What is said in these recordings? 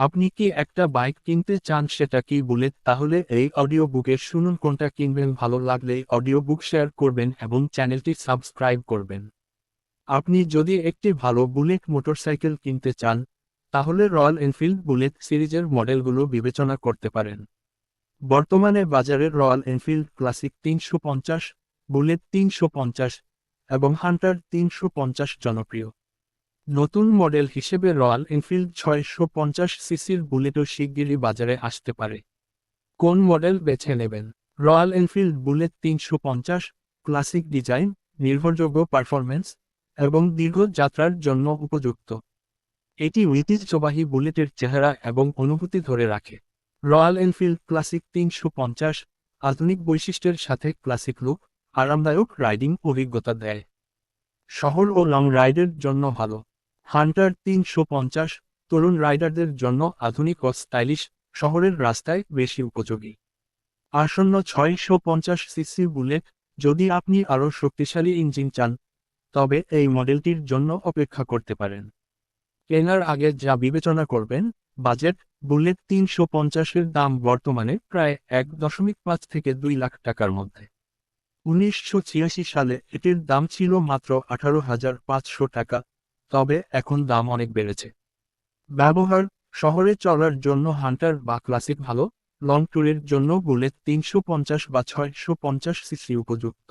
আপনি কি একটা বাইক কিনতে চান সেটা কি বুলেট? তাহলে এই অডিও বুকে শুনুন, কোনটা কিনবেন ভালো লাগলে অডিও বুক শেয়ার করবেন এবং চ্যানেলটি সাবস্ক্রাইব করবেন। আপনি যদি একটি ভালো বুলেট মোটরসাইকেল কিনতে চান, তাহলে রয়্যাল এনফিল্ড বুলেট সিরিজের মডেলগুলো বিবেচনা করতে পারেন। বর্তমানে বাজারে রয়্যাল এনফিল্ড ক্লাসিক তিনশো পঞ্চাশ, বুলেট তিনশো পঞ্চাশ এবং হান্টার তিনশো পঞ্চাশ জনপ্রিয়। নতুন মডেল হিসেবে রয়্যাল এনফিল্ড ছয়শো পঞ্চাশ সিসির বুলেটও শিগগিরই বাজারে আসতে পারে। কোন মডেল বেছে নেবেন? রয়্যাল এনফিল্ড বুলেট তিনশো পঞ্চাশ, ক্লাসিক ডিজাইন, নির্ভরযোগ্য পারফরম্যান্স এবং দীর্ঘ যাত্রার জন্য উপযুক্ত। এটি ঐতিহ্যবাহী বুলেটের চেহারা এবং অনুভূতি ধরে রাখে। রয়্যাল এনফিল্ড ক্লাসিক তিনশো পঞ্চাশ, আধুনিক বৈশিষ্ট্যের সাথে ক্লাসিক লুক, আরামদায়ক রাইডিং অভিজ্ঞতা দেয়। শহর ও লং রাইডের জন্য ভালো। হান্টার তিনশো পঞ্চাশ, তরুণ রাইডারদের জন্য আধুনিক ও স্টাইলিশ, শহরের রাস্তায় বেশি উপযোগী। আসন্ন ছয়শো পঞ্চাশ সিসি বুলেট যদি আপনি আরও শক্তিশালী ইঞ্জিন চান, তবে এই মডেলটির জন্য অপেক্ষা করতে পারেন। কেনার আগে যা বিবেচনা করবেন, বাজেট বুলেট তিনশো পঞ্চাশের দাম বর্তমানে প্রায় এক দশমিক পাঁচ থেকে দুই লাখ টাকার মধ্যে। উনিশশো ছিয়াশি সালে এটির দাম ছিল মাত্র আঠারো হাজার পাঁচশো টাকা তবে এখন দাম অনেক বেড়েছে। ব্যবহার, শহরে চলার জন্য হান্টার বা ক্লাসিক ভালো, লং ট্যুরের জন্য বুলেট তিনশো পঞ্চাশ বা ছয়শো পঞ্চাশ সিসি উপযুক্ত।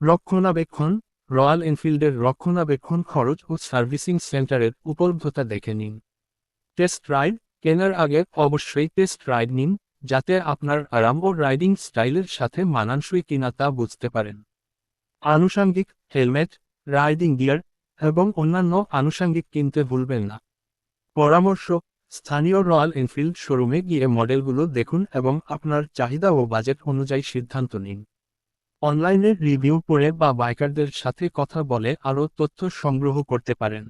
রক্ষণাবেক্ষণ, রয়্যাল এনফিল্ডের রক্ষণাবেক্ষণ খরচ ও সার্ভিসিং সেন্টারের উপলব্ধতা দেখে নিন। টেস্ট রাইড কেনার আগে অবশ্যই টেস্ট রাইড নিন, যাতে আপনার আরাম ও রাইডিং স্টাইলের সাথে মানানসই কিনা তা বুঝতে পারেন। আনুষাঙ্গিক হেলমেট, রাইডিং গিয়ার এবং অন্যান্য আনুষাঙ্গিক কিনতে ভুলবেন না। পরামর্শ, স্থানীয় রয়্যাল এনফিল্ড শোরুমে গিয়ে মডেলগুলো দেখুন এবং আপনার চাহিদা ও বাজেট অনুযায়ী সিদ্ধান্ত নিন। অনলাইনে রিভিউ পড়ে বা বাইকারদের সাথে কথা বলে আরও তথ্য সংগ্রহ করতে পারেন।